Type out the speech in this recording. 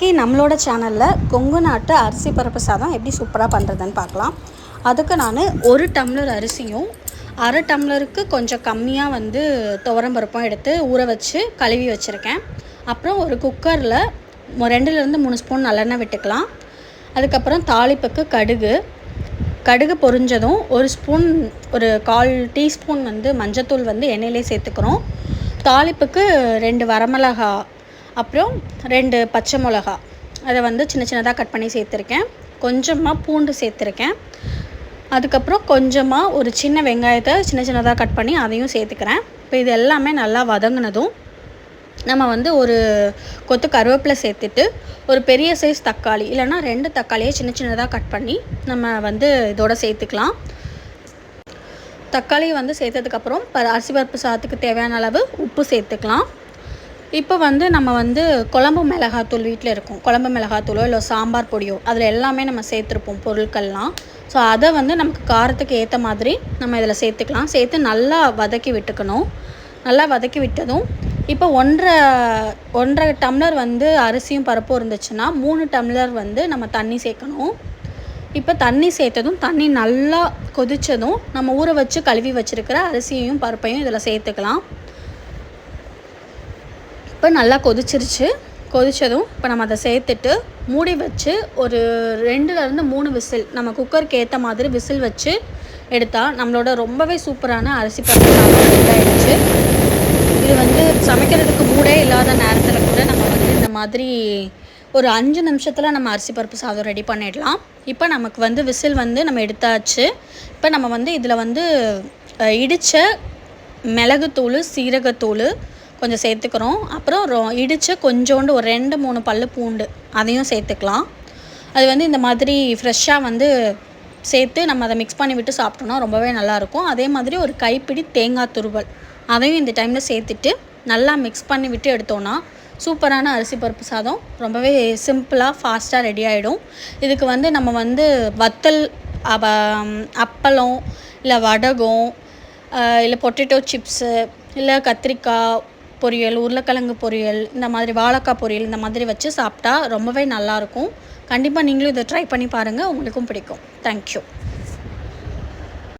இன்றைக்கி நம்மளோட சேனலில் கொங்கு நாட்டு அரிசி பருப்பு சாதம் எப்படி சூப்பராக பண்ணுறதுன்னு பார்க்கலாம். அதுக்கு நான் ஒரு டம்ளர் அரிசியும் அரை டம்ளருக்கு கொஞ்சம் கம்மியாக வந்து துவரம்பருப்பும் எடுத்து ஊற வச்சு கழுவி வச்சுருக்கேன். அப்புறம் ஒரு குக்கரில் ரெண்டுலேருந்து மூணு ஸ்பூன் நல்லெண்ணெய் விட்டுக்கலாம். அதுக்கப்புறம் தாளிப்புக்கு கடுகு. கடுகு பொரிஞ்சதும் ஒரு ஸ்பூன் ஒரு கால் டீஸ்பூன் வந்து மஞ்சத்தூள் வந்து எண்ணெயிலே சேர்த்துக்கிறோம். தாளிப்புக்கு ரெண்டு வரமிளகா அப்புறம் ரெண்டு பச்சை மிளகா. அதை வந்து சின்ன சின்னதாக கட் பண்ணி சேர்த்துருக்கேன். கொஞ்சமாக பூண்டு சேர்த்துருக்கேன். அதுக்கப்புறம் கொஞ்சமாக ஒரு சின்ன வெங்காயத்தை சின்ன சின்னதாக கட் பண்ணி அதையும் சேர்த்துக்கிறேன். இப்போ இது எல்லாமே நல்லா வதங்கினதும் நம்ம வந்து ஒரு கொத்து கருவேப்பிலை சேர்த்துட்டு ஒரு பெரிய சைஸ் தக்காளி இல்லைன்னா ரெண்டு தக்காளியை சின்ன சின்னதாக கட் பண்ணி நம்ம வந்து இதோட சேர்த்துக்கலாம். தக்காளி வந்து சேர்த்ததுக்கப்புறம் ப அரிசி பருப்பு சாதத்துக்கு தேவையான அளவு உப்பு சேர்த்துக்கலாம். இப்போ வந்து நம்ம வந்து குழம்பு மிளகாத்தூள் வீட்டில் இருக்கும். குழம்பு மிளகாத்தூளோ இல்லை சாம்பார் பொடியோ அதில் எல்லாமே நம்ம சேர்த்துருப்போம் பொருட்கள்லாம். ஸோ அதை வந்து நமக்கு காரத்துக்கு ஏற்ற மாதிரி நம்ம இதில் சேர்த்துக்கலாம். சேர்த்து நல்லா வதக்கி விட்டுக்கணும். நல்லா வதக்கி விட்டதும் இப்போ ஒன்றரை ஒன்றரை டம்ளர் வந்து அரிசியும் பருப்பும் இருந்துச்சுன்னா மூணு டம்ளர் வந்து நம்ம தண்ணி சேர்க்கணும். இப்போ தண்ணி சேர்த்ததும் தண்ணி நல்லா கொதித்ததும் நம்ம ஊற வச்சு கழுவி வச்சுருக்கிற அரிசியையும் பருப்பையும் இதில் சேர்த்துக்கலாம். இப்போ நல்லா கொதிச்சிருச்சு. கொதித்ததும் இப்போ நம்ம அதை சேர்த்துட்டு மூடி வச்சு ஒரு ரெண்டுலேருந்து மூணு விசில் நம்ம குக்கருக்கு ஏற்ற மாதிரி விசில் வச்சு எடுத்தால் நம்மளோட ரொம்பவே சூப்பரான அரிசி பருப்பு சாதம் ஆயிடுச்சு. இது வந்து சமைக்கிறதுக்கு மூடே இல்லாத நேரத்தில் கூட நம்ம வந்து இந்த மாதிரி ஒரு அஞ்சு நிமிஷத்தில் நம்ம அரிசி பருப்பு சாதம் ரெடி பண்ணிடலாம். இப்போ நமக்கு வந்து விசில் வந்து நம்ம எடுத்தாச்சு. இப்போ நம்ம வந்து இதில் வந்து இடித்த மிளகுத்தூள் சீரகத்தூள் கொஞ்சம் சேர்த்துக்கிறோம். அப்புறம் ரொ இடித்த கொஞ்சோண்டு ஒரு ரெண்டு மூணு பல் பூண்டு அதையும் சேர்த்துக்கலாம். அது வந்து இந்த மாதிரி ஃப்ரெஷ்ஷாக வந்து சேர்த்து நம்ம அதை மிக்ஸ் பண்ணி விட்டு சாப்பிட்டோன்னா ரொம்பவே நல்லாயிருக்கும். அதே மாதிரி ஒரு கைப்பிடி தேங்காய் துருவல் அதையும் இந்த டைமில் சேர்த்துட்டு நல்லா மிக்ஸ் பண்ணி விட்டு எடுத்தோன்னா சூப்பரான அரிசி பருப்பு சாதம் ரொம்பவே சிம்பிளாக ஃபாஸ்ட்டாக ரெடி ஆகிடும் இதுக்கு வந்து நம்ம வந்து வத்தல் அப்பளம் இல்லை வடகம் இல்லை பொட்டேட்டோ சிப்ஸு இல்லை கத்திரிக்காய் பொரியல் உருளைக்கிழங்கு பொரியல் இந்த மாதிரி வாழைக்காய் பொரியல் இந்த மாதிரி வச்சு சாப்பிட்டா ரொம்பவே நல்லாயிருக்கும் கண்டிப்பாக நீங்களும் இதை ட்ரை பண்ணி பாருங்கள் உங்களுக்கும் பிடிக்கும். தேங்க்யூ